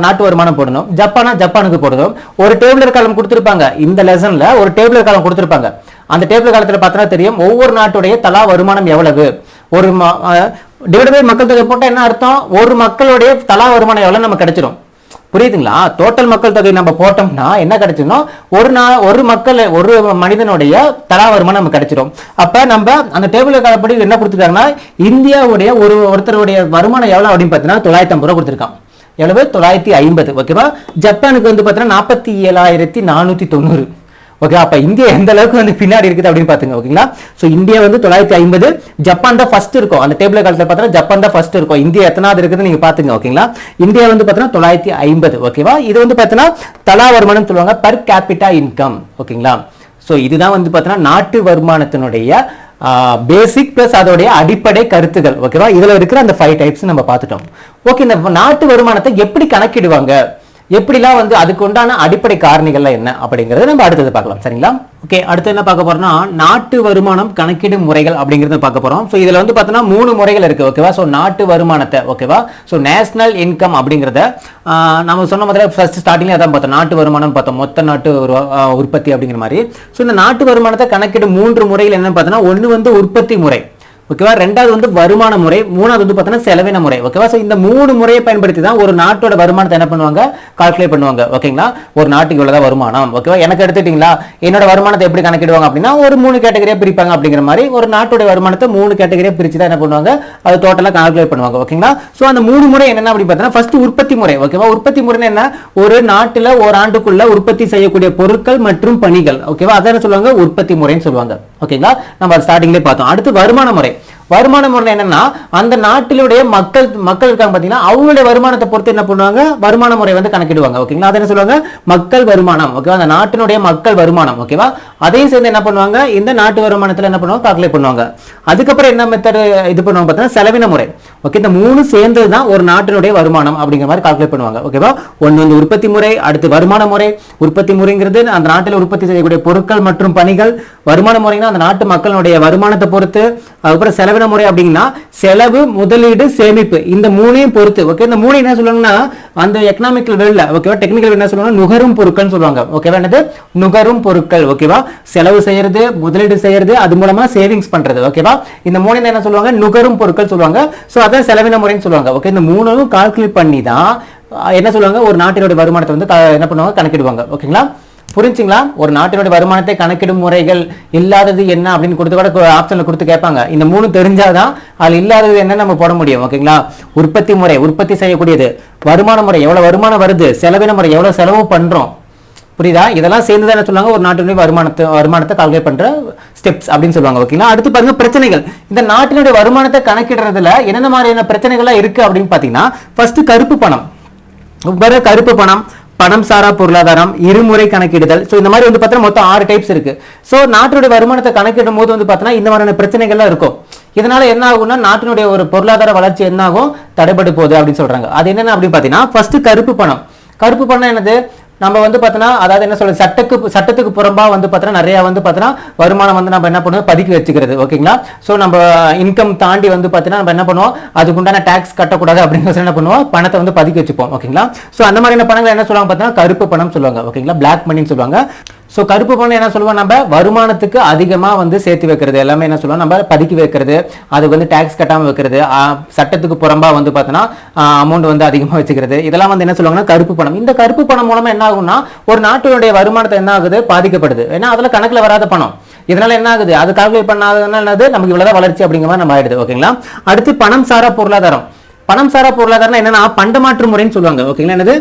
நாட்டு வருமானம் போடணும். ஜப்பானா ஜப்பானுக்கு போடணும். ஒரு டேபிளர் காலம் கொடுத்துருப்பாங்க. இந்த லெசன்ல ஒரு டேபிளர் காலம் கொடுத்துருப்பாங்க. அந்த டேபிள் காலத்துல பார்த்தா தெரியும். ஒவ்வொரு நாட்டுடைய தலா வருமானம் எவ்வளவு? ஒரு டிவைட் பை மக்கள் தொகை போட்டா என்ன அர்த்தம்? ஒரு மக்களுடைய தலா வருமானம் எவ்வளவு நம்ம கிடைச்சிடும் புரியுதுங்களா? டோட்டல் மக்கள் தொகை நம்ம போட்டோம்னா என்ன கிடைச்சிடும் ஒரு நா ஒரு மக்கள் ஒரு மனிதனுடைய தலா வருமானம் நமக்கு கிடைச்சிடும் அப்போ நம்ம அந்த டேபிள் காலப்படி என்ன கொடுத்துருக்காங்கன்னா இந்தியாவுடைய ஒரு ஒருத்தருடைய வருமானம் எவ்வளோ அப்படின்னு பார்த்தீங்கன்னா தொள்ளாயிரத்தி ஐம்பது ரூபா கொடுத்துருக்கான். எவ்வளவு? தொள்ளாயிரத்தி ஐம்பது ஓகேவா ஜப்பானுக்கு வந்து பார்த்தீங்கன்னா நாற்பத்தி ஏழாயிரத்தி நானூற்றி தொண்ணூறு. ஓகே அப்போ இந்தியா எந்த அளவுக்கு வந்து பின்னாடி இருக்குது அப்படின்னு பார்த்துங்க ஓகேங்களா ஸோ இந்தியா வந்து தொள்ளாயிரத்தி ஐம்பது ஜப்பான் தான் ஃபர்ஸ்ட் இருக்கும். அந்த டேபிள் காலத்தில் பார்த்தா ஜப்பான் தான் ஃபர்ஸ்ட் இருக்கும். இந்தியா எத்தனாவது இருக்குதுன்னு நீங்கள் பார்த்துங்க ஓகேங்களா இந்தியா வந்து பார்த்தீங்கன்னா தொள்ளாயிரத்தி ஐம்பது ஓகேவா இது வந்து பார்த்தீங்கன்னா தலா வருமானம் சொல்லுவாங்க பர் கேபிட்டா இன்கம் ஓகேங்களா ஸோ இதுதான் வந்து பார்த்தீங்கன்னா நாட்டு வருமானத்தினுடைய பேசிக் பிளஸ் அதோடைய அடிப்படை கருத்துகள் ஓகேவா இதில் இருக்கிற அந்த ஃபைவ் டைப்ஸ் நம்ம பார்த்துட்டோம் ஓகே இந்த நாட்டு வருமானத்தை எப்படி கணக்கிடுவாங்க? எப்படிலாம் வந்து அதுக்கு உண்டான அடிப்படை காரணிகள்லாம் என்ன அப்படிங்கறத நம்ம அடுத்தது பார்க்கலாம். சரிங்களா? ஓகே அடுத்து என்ன பார்க்க போறோம்னா நாட்டு வருமானம் கணக்கிடும் முறைகள் அப்படிங்கிறத பார்க்க போறோம். ஸோ இதில் வந்து பார்த்தோன்னா மூணு முறைகள் இருக்கு ஓகேவா ஸோ நாட்டு வருமானத்தை ஓகேவா ஸோ நேஷனல் இன்கம் அப்படிங்கிறத நம்ம சொன்ன மாதிரி ஃபர்ஸ்ட் ஸ்டார்டிங்ல அதான் பார்த்தோம். நாட்டு வருமானம் பார்த்தோம். மொத்த நாட்டு உற்பத்தி அப்படிங்கிற மாதிரி. ஸோ இந்த நாட்டு வருமானத்தை கணக்கிடும் மூன்று முறைகள் என்னன்னு பார்த்தோன்னா ஒன்று வந்து உற்பத்தி முறை. ஓகேவா ரெண்டாவது வந்து வருமான முறை மூணாவது வந்து பார்த்தீங்கன்னா செலவின முறை. ஓகேவா ஸோ இந்த மூணு முறையை பயன்படுத்தி தான் ஒரு நாட்டோட வருமானத்தை என்ன பண்ணுவாங்க? கால்குலேட் பண்ணுவாங்க. ஓகேங்களா ஒரு நாட்டுக்கு இவ்வளோதான் வருமானம். ஓகேவா எனக்கு எடுத்துட்டீங்களா? என்னோட வருமானத்தை எப்படி கணக்கிடுவாங்க அப்படின்னா ஒரு மூணு கேட்டகரியாக பிரிப்பாங்க அப்படிங்கிற மாதிரி ஒரு நாட்டோட வருமானத்தை மூணு கேட்டகரியாக பிரிச்சு தான் என்ன பண்ணுவாங்க? அது டோட்டலாக கால்குலேட் பண்ணுவாங்க. ஓகேங்களா ஸோ அந்த மூணு முறை என்னென்ன அப்படி பார்த்தீங்கன்னா ஃபர்ஸ்ட் உற்பத்தி முறை. ஓகேவா உற்பத்தி முறைன்னு என்ன? ஒரு நாட்டுல ஒரு ஆண்டுக்குள்ள உற்பத்தி செய்யக்கூடிய பொருட்கள் மற்றும் பணிகள். ஓகேவா அதை என்ன சொல்லுவாங்க? உற்பத்தி முறைன்னு சொல்லுவாங்க. ஓகேங்களா நம்ம ஸ்டார்டிங்லேயே பார்த்தோம். அடுத்து வருமான முறை. thank வருமான முறை என்னன்னா அந்த நாட்டிலுடைய மக்கள் மக்கள் இருக்காங்க பார்த்தீங்கன்னா அவங்களுடைய வருமானத்தை பொறுத்து என்ன பண்ணுவாங்க? வருமான முறை வந்து கணக்கிடுவாங்க. ஓகேங்களா? அதை என்ன சொல்லுவாங்க? மக்கள் வருமானம். ஓகேவா? அந்த நாட்டினுடைய மக்கள் வருமானம். ஓகேவா? அதையும் சேர்ந்து என்ன பண்ணுவாங்க? இந்த நாட்டு வருமானத்தில் என்ன பண்ணுவாங்க? கால்குலேட் பண்ணுவாங்க. அதுக்கப்புறம் என்ன மெத்தட் இது பண்ணுவாங்க பார்த்தீங்கன்னா செலவின முறை. ஓகே இந்த மூணு சேர்ந்தது தான் ஒரு நாட்டினுடைய வருமானம் அப்படிங்கிற மாதிரி கால்குலேட் பண்ணுவாங்க. ஓகேவா? ஒன்று வந்து உற்பத்தி முறை அடுத்து வருமான முறை. உற்பத்தி முறைங்கிறது அந்த நாட்டில் உற்பத்தி செய்யக்கூடிய பொருட்கள் மற்றும் பணிகள். வருமான முறைனா அந்த நாட்டு மக்களுடைய வருமானத்தை பொறுத்து அதுக்கப்புறம் செலவின முறை அப்படின்னா செலவு முதலீடு சேமிப்பு. இந்த மூணையும் பொறுத்து. ஓகே இந்த மூணு என்ன சொல்லுவாங்கன்னா அந்த எக்கனாமிக்கல் வேல்ல ஓகேவா டெக்னிக்கல் என்ன சொல்லுவாங்க நுகரும் பொருட்கள் சொல்லுவாங்க. ஓகேவா என்னது? நுகரும் பொருட்கள் ஓகேவா செலவு செய்யறது முதலீடு செய்யறது அது மூலமா சேவிங்ஸ் பண்றது ஓகேவா இந்த மூணு என்ன சொல்லுவாங்க? நுகரும் பொருட்கள் சொல்லுவாங்க. சோ அதான் செலவின முறைன்னு சொல்லுவாங்க. ஓகே இந்த மூணும் கால்குலேட் பண்ணி தான் என்ன சொல்லுவாங்க? ஒரு நாட்டினுடைய வருமானத்தை வந்து என்ன பண்ணுவாங்க? கணக்கிடுவாங்க. ஓகேங்களா புரிஞ்சுங்களா? ஒரு நாட்டினுடைய வருமானத்தை கணக்கிடும் முறைகள் இல்லாதது என்ன அப்படின்னு கொடுத்து கூட ஆப்ஷனில் கொடுத்து கேட்பாங்க. இந்த மூணு தெரிஞ்சாதான் அது இல்லாதது என்ன நம்ம போட முடியும் ஓகேங்களா உற்பத்தி முறை உற்பத்தி செய்யக்கூடியது. வருமான முறை எவ்வளோ வருமானம் வருது? செலவின முறை எவ்வளோ செலவு பண்ணுறோம் புரியுதா? இதெல்லாம் சேர்ந்து தான் என்ன சொல்லுவாங்க ஒரு நாட்டினுடைய வருமானத்தை வருமானத்தை கால்குலேட் பண்ற ஸ்டெப்ஸ் அப்படின்னு சொல்லுவாங்க ஓகேங்களா அடுத்து பாருங்க பிரச்சனைகள். இந்த நாட்டினுடைய வருமானத்தை கணக்கிடுறதுல என்னென்ன மாதிரியான பிரச்சனைகள்லாம் இருக்கு அப்படின்னு பாத்தீங்கன்னா ஃபர்ஸ்ட் கருப்பு பணம். கருப்பு பணம் பணம் சாரா பொருளாதாரம் இருமுறை கணக்கிடுதல். ஸோ இந்த மாதிரி வந்து பார்த்தீங்கன்னா மொத்தம் ஆறு டைப்ஸ் இருக்கு. ஸோ நாட்டினுடைய வருமானத்தை கணக்கிடும் போது வந்து பார்த்தீங்கன்னா இந்த மாதிரியான பிரச்சனைகள்லாம் இருக்கும். இதனால என்ன ஆகும்னா நாட்டினுடைய ஒரு பொருளாதார வளர்ச்சி என்ன ஆகும்? தடைபட்டு போகுது அப்படின்னு சொல்றாங்க. அது என்னென்ன அப்படின்னு பார்த்தீங்கன்னா ஃபர்ஸ்ட் கருப்பு பணம். கருப்பு பணம் என்னது? நம்ம வந்து பார்த்தோன்னா அதாவது என்ன சொல்றது சட்டக்கு சட்டத்துக்கு புறம்பா வந்து பார்த்தோன்னா நிறைய வந்து பார்த்தோன்னா வருமானம் வந்து நம்ம என்ன பண்ணுவோம்? பதுக்கி வச்சுக்கிறது ஓகேங்களா? ஸோ நம்ம இன்கம் தாண்டி வந்து பார்த்தீங்கன்னா நம்ம என்ன பண்ணுவோம்? அதுக்குண்டான டேக்ஸ் கட்டக்கூடாது அப்படிங்கிற என்ன பண்ணுவோம்? பணத்தை வந்து பதுக்கி வச்சுப்போம் ஓகேங்களா? ஸோ அந்த மாதிரியான பணங்கள் என்ன சொல்லுவாங்க பார்த்தீங்கன்னா கருப்பு பணம் சொல்லுவாங்க ஓகேங்களா? பிளாக் மணின்னு சொல்லுவாங்க. ஸோ கருப்பு பணம் என்ன சொல்லுவோம்? நம்ம வருமானத்துக்கு அதிகமாக வந்து சேர்த்து வைக்கிறது. எல்லாமே என்ன சொல்லுவோம்? நம்ம பதுக்கி வைக்கிறது. அதுக்கு வந்து டேக்ஸ் கட்டாமல் வைக்கிறது. சட்டத்துக்கு புறம்பாக வந்து பார்த்தோன்னா அமௌண்ட் வந்து அதிகமாக வச்சுக்கிறது. இதெல்லாம் வந்து என்ன சொல்லுவாங்கன்னா கருப்பு பணம். இந்த கருப்பு பணம் மூலமாக என்ன ஆகும்னா ஒரு நாட்டினுடைய வருமானத்தை என்ன ஆகுது? பாதிக்கப்படுது. ஏன்னா அதில் கணக்கில் வராத பணம். இதனால என்ன ஆகுது? அது கால்குலேட் பண்ணாததுனால என்னது? நமக்கு இவ்வளோதான் வளர்ச்சி அப்படிங்கிற மாதிரி நம்ம ஆயிடுது. ஓகேங்களா அடுத்து பணம் சாரா பொருளாதாரம். பணம் சாரா பொருளாதாரம் என்னன்னா பண்டமாற்று முறைன்னு சொல்லுவாங்க. ஓகேங்களா என்னது?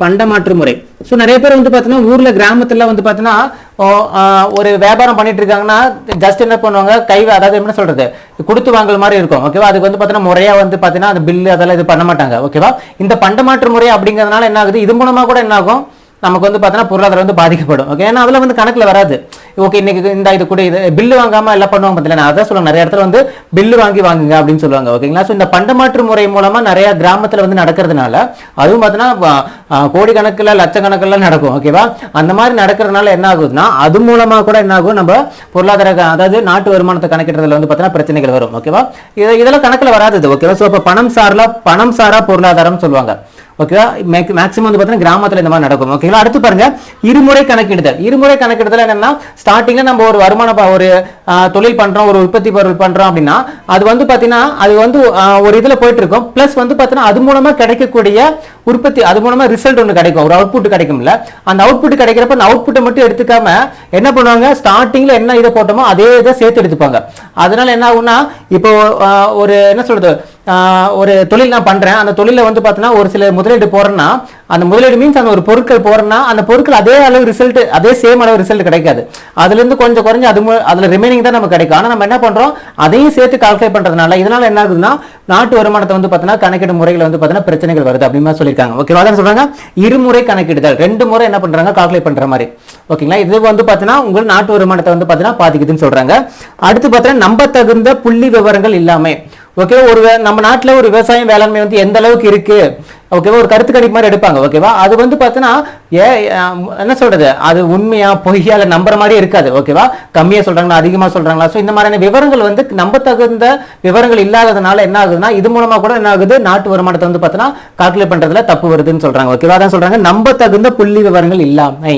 பண்டமாற்று முறை. ஸோ நிறைய பேர் வந்து பார்த்தீங்கன்னா ஊரில் கிராமத்தில் வந்து பார்த்தீங்கன்னா ஒரு வியாபாரம் பண்ணிட்டு இருக்காங்கன்னா ஜஸ்ட் என்ன பண்ணுவாங்க? கை அதாவது என்ன சொல்றது? கொடுத்து வாங்கல் மாதிரி இருக்கும் ஓகேவா அதுக்கு வந்து பார்த்தீங்கன்னா முறையாக வந்து பார்த்தீங்கன்னா அந்த பில்லு அதெல்லாம் இது பண்ண மாட்டாங்க ஓகேவா இந்த பண்டமாற்று முறை அப்படிங்கிறதுனால என்ன ஆகுது? இது மூலமாக கூட என்ன ஆகும்? நமக்கு வந்து பார்த்தோன்னா பொருளாதாரம் வந்து பாதிக்கப்படும். ஓகே ஏன்னா அதில் வந்து கணக்கில் வராது. ஓகே இன்னைக்கு இந்த இது கூட இது பில்லு வாங்காமல் எல்லாம் பண்ணுவாங்க பார்த்தீங்களா நான் அதான் சொல்லுவாங்க நிறைய இடத்துல வந்து பில்லு வாங்கி வாங்குங்க அப்படின்னு சொல்லுவாங்க. ஓகேங்களா ஸோ இந்த பண்டமாற்று முறை மூலமாக நிறைய கிராமத்தில் வந்து நடக்கிறதுனால அதுவும் பார்த்தீங்கன்னா கோடிக்கணக்கில் லட்சக்கணக்கில் நடக்கும். ஓகேவா அந்த மாதிரி நடக்கிறதுனால என்ன ஆகுதுன்னா அது மூலமாக கூட என்ன ஆகும்? நம்ம பொருளாதார அதாவது நாட்டு வருமானத்தை கணக்கிடுறதுல வந்து பார்த்தீங்கன்னா பிரச்சனைகள் வரும். ஓகேவா இதெல்லாம் கணக்கில் வராது ஓகேவா ஸோ இப்போ பணம் சார்ல பணம் சாரா பொருளாதாரம் சொல்லுவாங்க. ஓகேவா மேக்ஸிமம் வந்து பார்த்தீங்கன்னா கிராமத்தில் இந்த மாதிரி நடக்கும். ஓகேங்களா அடுத்து பாருங்க இருமுறை கணக்கிடுதல் இருமுறை கணக்கிடுதல் என்னன்னா ஸ்டார்டிங்கில் நம்ம ஒரு வருமான ஒரு தொழில் பண்ணுறோம் ஒரு உற்பத்தி பொருள் பண்ணுறோம் அப்படின்னா அது வந்து பார்த்தீங்கன்னா அது வந்து ஒரு இதில் போயிட்டு இருக்கும் ப்ளஸ் வந்து பார்த்தீங்கன்னா அது மூலமாக கிடைக்கக்கூடிய உற்பத்தி அது மூலமாக ரிசல்ட் ஒன்று கிடைக்கும். ஒரு அவுட்புட் கிடைக்கும்ல. அந்த அவுட்புட் கிடைக்கிறப்ப அந்த அவுட்புட்டை மட்டும் எடுத்துக்காம என்ன பண்ணுவாங்க? ஸ்டார்டிங்கில் என்ன இதை போட்டோமோ அதே இதை சேர்த்து எடுத்துப்பாங்க. அதனால என்ன ஆகும்னா இப்போ ஒரு என்ன சொல்றது? ஒரு தொழில் நான் பண்றேன். அந்த தொழிலில் வந்து பார்த்தீங்கன்னா ஒரு சில முதலீடு போறேன்னா அந்த முதலீடு மீன்ஸ் அந்த ஒரு பொருட்கள் போறேன்னா அந்த பொருட்கள் அதே அளவு ரிசல்ட் அதே சேம் அளவு ரிசல்ட் கிடைக்காது. அதுல இருந்து கொஞ்சம் குறைஞ்சு அது அதில் அதுல ரிமைனிங் தான் நமக்கு கிடைக்கும். ஆனா நம்ம என்ன பண்றோம்? அதையும் சேர்த்து கால்குலேட் பண்றதுனால இதனால என்ன ஆகுதுன்னா நாட்டு வருமானத்தை வந்து பார்த்தீங்கன்னா கணக்கிடும் முறையில் வந்து பார்த்தீங்கன்னா பிரச்சனைகள் வருது அப்படின்னு சொல்லியிருக்காங்க. ஓகேவா அதான் சொல்றாங்க? இருமுறை கணக்கிடுதல். ரெண்டு முறை என்ன பண்றாங்க? கால்குலேட் பண்ற மாதிரி. ஓகேங்களா இது வந்து பார்த்தீங்கன்னா உங்கள் நாட்டு வருமானத்தை வந்து பார்த்தீங்கன்னா பாதிக்குதுன்னு சொல்றாங்க. அடுத்து பார்த்தீங்கன்னா நம்பத்தகுந்த புள்ளி விவரங்கள் இல்லாமல் ஓகேவா ஒரு நம்ம நாட்டில் ஒரு விவசாயம் வேளாண்மை வந்து எந்த அளவுக்கு இருக்கு? ஓகேவா ஒரு கருத்து கணிப்பு மாதிரி எடுப்பாங்க ஓகேவா அது வந்து பார்த்தீங்கன்னா ஏ என்ன சொல்றது? அது உண்மையா பொய்யா இல்லை நம்புற மாதிரி இருக்காது ஓகேவா கம்மியா சொல்றாங்களா அதிகமா சொல்றாங்களா? ஸோ இந்த மாதிரியான விவரங்கள் வந்து நம்பத்தகுந்த விவரங்கள் இல்லாததுனால என்ன ஆகுதுன்னா இது மூலமா கூட என்ன ஆகுது? நாட்டு வருமானத்தை வந்து பார்த்தீங்கன்னா கால்குலேட் பண்றதுல தப்பு வருதுன்னு சொல்றாங்க ஓகேவா அதான் சொல்றாங்க நம்பத்தகுந்த புள்ளி விவரங்கள் இல்லாமை.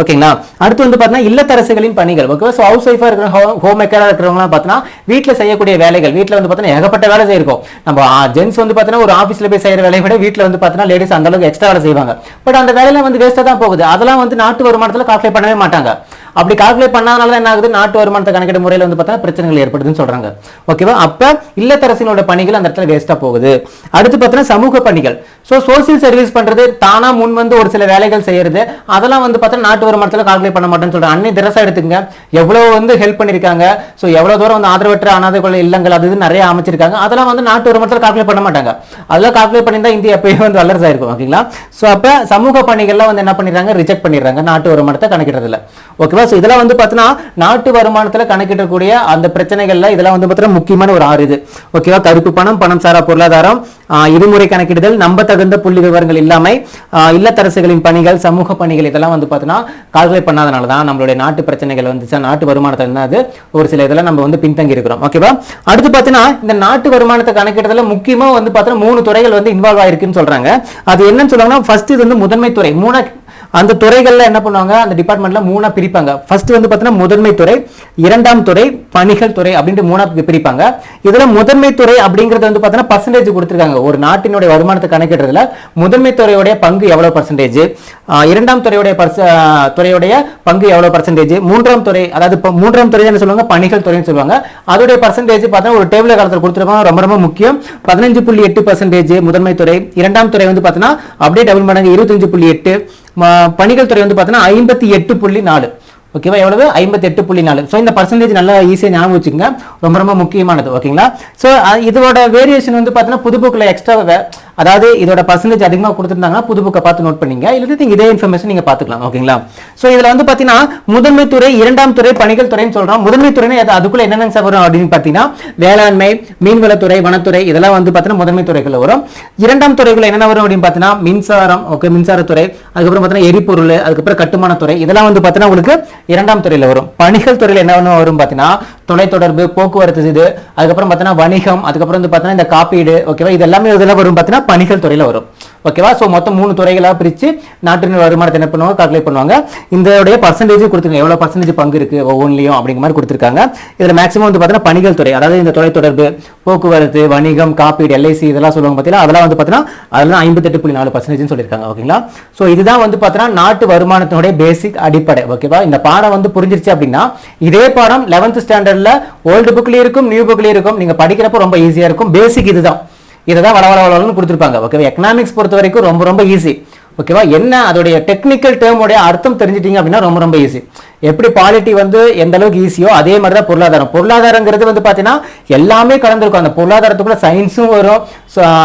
ஓகேங்களா? அடுத்து வந்து பார்த்தீங்கன்னா இல்லத்தரசுகளின் பணிகள். ஓகே ஸோ ஹவுஸ் ஒய்ஃபாக இருக்கிற ஹோம் மேக்கராக இருக்கிறவங்களாம் பார்த்தீங்கன்னா வீட்டில் செய்யக்கூடிய வேலைகள் வீட்டில் வந்து பார்த்தீங்கன்னா ஏகப்பட்ட வேலை செய்யிருக்கும் நம்ம ஜென்ஸ் வந்து பார்த்தீங்கன்னா ஒரு ஆஃபீஸில் போய் செய்கிற வேலையை விட வீட்டில் வந்து பார்த்தீங்கன்னா லேடிஸ் அந்தளவுக்கு எக்ஸ்ட்ரா வேலை செய்வாங்க. பட் அந்த வேலையில வந்து வேஸ்ட்டாக தான் போகுது. அதெல்லாம் வந்து நாட்டு வருமானத்தில் கால்குலேட் பண்ணவே மாட்டாங்க. அப்படி கால்குலேட் பண்ணாதனால தான் என்ன ஆகுது? நாட்டு வருமானத்தை கணக்கிடும் முறையில் வந்து பார்த்தா பிரச்சனைகள் ஏற்படுதுன்னு சொல்றாங்க. ஓகேவா அப்ப இல்லத்தரசினோட பணிகள் அந்த இடத்துல வேஸ்ட்டாக போகுது. அடுத்து பார்த்தீங்கன்னா சமூக பணிகள். ஸோ சோசியல் சர்வீஸ் பண்றது தானாக முன் வந்து ஒரு சில வேலைகள் செய்யறது. அதெல்லாம் வந்து பார்த்தா நாட்டு வருமானத்தில் கால்குலேட் பண்ண மாட்டேன்னு சொல்றாங்க. அன்னை திரசா எடுத்துங்க எவ்வளவு வந்து ஹெல்ப் பண்ணிருக்காங்க. ஸோ எவ்வளவு தூரம் வந்து ஆதரவற்ற அனாதை கொலை இல்லங்கள் அது இது நிறைய அமைச்சிருக்காங்க. அதெல்லாம் வந்து நாட்டு வருமானத்தில் கால்குலேட் பண்ண மாட்டாங்க. அதெல்லாம் கால்குலேட் பண்ணியிருந்தா இந்தியா எப்பயும் வந்து வல்லரசு ஆயிருக்கும் ஓகேங்களா ஸோ அப்ப சமூக பணிகள்லாம் வந்து என்ன பண்ணிடுறாங்க? ரிஜெக்ட் பண்ணிடுறாங்க. நாட்டு வருமானத்தை கணக்கிடுறதுல. ஓகேவா ஸோ இதெல்லாம் வந்து பார்த்தீங்கன்னா நாட்டு வருமானத்தில் கணக்கிடக்கூடிய அந்த பிரச்சனைகள்ல இதெல்லாம் வந்து பார்த்தீங்கன்னா முக்கியமான ஒரு ஆறு இது. ஓகேவா கருப்பு பணம் பணம் சாரா பொருளாதாரம் இருமுறை கணக்கிடுதல் நம்பத்தகுந்த புள்ளி விவரங்கள் இல்லாமை இல்லத்தரசுகளின் பணிகள் சமூக பணிகள் இதெல்லாம் வந்து பார்த்தீங்கன்னா கால்குலேட் பண்ணாதனால தான் நம்மளுடைய நாட்டு பிரச்சனைகள் வந்துச்சு. நாட்டு வருமானத்தை என்னது ஒரு சில இதெல்லாம் நம்ம வந்து பின்தங்கி இருக்கிறோம். ஓகேவா அடுத்து பார்த்தீங்கன்னா இந்த நாட்டு வருமானத்தை கணக்கிடுறதுல முக்கியமா வந்து பார்த்தீங்கன்னா மூணு துறைகள் வந்து இன்வால்வ் ஆயிருக்குன்னு சொல்றாங்க. அது என்னன்னு சொல்றாங்கன்னா ஃபர்ஸ்ட் இது வந்து முதன்மை துறை மூணு அந்த துறைகளில் என்ன பண்ணுவாங்க? அந்த டிபார்ட்மெண்ட்டில் மூணா பிரிப்பாங்க. ஃபர்ஸ்ட் வந்து பார்த்தீங்கன்னா முதன்மை துறை இரண்டாம் துறை பணிகள் துறை அப்படின்ட்டு மூணாக பிரிப்பாங்க. இதில் முதன்மை துறை அப்படிங்கிறது வந்து பார்த்தீங்கன்னா பர்சன்டேஜ் கொடுத்துருக்காங்க. ஒரு நாட்டினுடைய வருமானத்தை கணக்கிடுறதுல முதன்மை துறையுடைய பங்கு எவ்வளோ பர்சன்டேஜ் இரண்டாம் துறையுடைய பர்ச- துறையுடைய பங்கு எவ்வளோ பர்சன்டேஜ் மூன்றாம் துறை அதாவது இப்போ மூன்றாம் துறை என்ன சொல்லுவாங்க? பணிகள் துறைன்னு சொல்லுவாங்க. அதோடைய பர்சன்டேஜ் பார்த்தா ஒரு டேபிள் காலத்தில் கொடுத்துருப்பாங்க. ரொம்ப ரொம்ப முக்கியம். பதினஞ்சு புள்ளி எட்டு பர்சன்டேஜ் முதன்மை துறை. இரண்டாம் துறை வந்து பார்த்தீங்கன்னா அப்படியே டபுள் மடங்கு இருபத்தஞ்சு புள்ளி எட்டு. பணிகள் துறை வந்து பார்த்தீங்கன்னா ஐம்பத்தி எட்டு புள்ளி நாலு. ஓகேவா எவ்வளவு? ஐம்பத்தி எட்டு புள்ளி நாலு. ஸோ இந்த பர்சன்டேஜ் நல்லா ஈஸியாக ஞாபகம் வச்சுக்கோங்க. ரொம்ப ரொம்ப முக்கியமானது. ஓகேங்களா ஸோ இதோட வேரியேஷன் வந்து பார்த்தீங்கன்னா புதுப்புக்கில் எக்ஸ்ட்ரா அதாவது இதோட பர்சன்டேஜ் அதிகமாக கொடுத்துருந்தாங்கன்னா புது புக்கை பார்த்து நோட் பண்ணீங்க. இல்லை நீங்கள் இதே இன்ஃபர்மேஷன் நீங்க பார்த்துக்கலாம். ஓகேங்களா ஸோ இதில் வந்து பார்த்தீங்கன்னா முதன்மை துறை இரண்டாம் துறை பணிகள் துறைன்னு சொல்கிறோம் முதன்மை துறைன்னு அது அதுக்குள்ள என்னென்ன சார் வரும் அப்படின்னு பார்த்தீங்கன்னா வேளாண்மை மீன்வளத்துறை வனத்துறை இதெல்லாம் வந்து பார்த்தீங்கன்னா முதன்மை துறைக்குள்ள வரும். இரண்டாம் துறைக்குள்ள என்னென்ன வரும் அப்படின்னு பார்த்தீங்கன்னா மின்சாரம் ஓகே மின்சாரத்துறை அதுக்கப்புறம் பார்த்தீங்கன்னா எரிபொருள் அதுக்கப்புறம் கட்டுமானத்துறை இதெல்லாம் வந்து பார்த்தீங்கன்னா உங்களுக்கு இரண்டாம் துறையில வரும். பணிகள் துறையில் என்ன வரும் பார்த்தீங்கன்னா தொலைத்தொடர்பு போக்குவரத்து இது அதுக்கப்புறம் பார்த்தீங்கன்னா வணிகம் அதுக்கப்புறம் வந்து பார்த்தீங்கன்னா இந்த காப்பீடு ஓகேவா இது எல்லாமே இதெல்லாம் வரும் பார்த்தீங்கன்னா பணிகள் துறையில் வரும். ஓகேவா? ஸோ மொத்தம் மூணு துறைகளாக பிரித்து நாட்டின் வருமானத்தை என்ன பண்ணுவாங்க? கால்குலேட் பண்ணுவாங்க. இதோடைய பர்சன்டேஜ் கொடுத்துருங்க. எவ்வளோ பர்சன்டேஜ் பங்கு இருக்கு? ஒவ்வொன்றிலையும் அப்படிங்கிற மாதிரி கொடுத்துருக்காங்க. இதில் மேக்ஸிமம் வந்து பார்த்தீங்கன்னா பணிகள் துறை. அதாவது இந்த தொலைத்தொடர்பு போக்குவரத்து வணிகம் காப்பீடு எல்ஐசி இதெல்லாம் சொல்லுவாங்க பார்த்தீங்கன்னா அதெல்லாம் வந்து பார்த்தீங்கன்னா அதெல்லாம் ஐம்பத்தெட்டு புள்ளி நாலு பர்சன்டேஜ் சொல்லியிருக்காங்க. ஓகேங்களா? ஸோ இதுதான் வந்து பார்த்தீங்கன்னா நாட்டு வருமானத்தினுடைய பேசிக் அடிப்படை. ஓகேவா? இந்த பாடம் வந்து புரிஞ்சிருச்சு அப்படின்னா இதே பாடம் லெவன்த் ஸ்டாண்டர்டில் ஓல்டு புக்லேயும் இருக்கும் நியூ புக்லேயும் இருக்கும். நீங்கள் படிக்கிறப்ப ரொம்ப ஈஸியாக இருக்கும். பேசிக் இதுதான். இதை தான் வள வளவளன்னு கொடுத்துருப்பாங்க. ஓகேவா எக்கனாமிக்ஸ் பொறுத்த வரைக்கும் ரொம்ப ரொம்ப ஈஸி ஓகேவா என்ன அதோடைய டெக்னிக்கல் டேர்மோடைய அர்த்தம் தெரிஞ்சிட்டிங்க அப்படின்னா ரொம்ப ரொம்ப ஈஸி எப்படி பாலிட்டி வந்து எந்த அளவுக்கு ஈஸியோ அதே மாதிரி தான் பொருளாதாரம். பொருளாதாரங்கிறது வந்து பார்த்தீங்கன்னா எல்லாமே கலந்துருக்கும். அந்த பொருளாதாரத்துக்குள்ள சயின்ஸும் வரும்.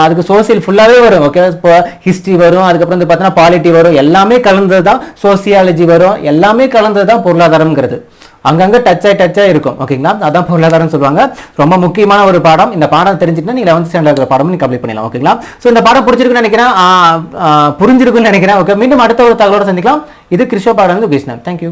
அதுக்கு சோசியல் ஃபுல்லாகவே வரும். ஓகே இப்போ ஹிஸ்ட்ரி வரும். அதுக்கப்புறம் வந்து பார்த்தீங்கன்னா பாலிட்டி வரும். எல்லாமே கலந்தது தான் சோசியாலஜி வரும். எல்லாமே கலந்தது தான் பொருளாதாரம்ங்கிறது. அங்கங்கே டச் ஆகி டச் ஆகி இருக்கும். ஓகேங்களா அதான் பொருளாதாரம் சொல்லுவாங்க. ரொம்ப முக்கியமான ஒரு பாடம். இந்த பாடம் தெரிஞ்சுட்டுனா நீங்கள் லெவன்த் ஸ்டாண்டர்ட் இருக்கிற பாடம் நீங்கள் கம்ப்ளீட் பண்ணலாம் ஓகேங்களா ஸோ இந்த பாடம் பிடிச்சிருக்குன்னு நினைக்கிறேன். புரிஞ்சிருக்குன்னு நினைக்கிறேன். ஓகே மீண்டும் அடுத்த ஒரு தகவலோட சந்திக்கலாம். இது கிறிஸ்டோ பாடம் கிருஷ்ணன் தேங்க்யூ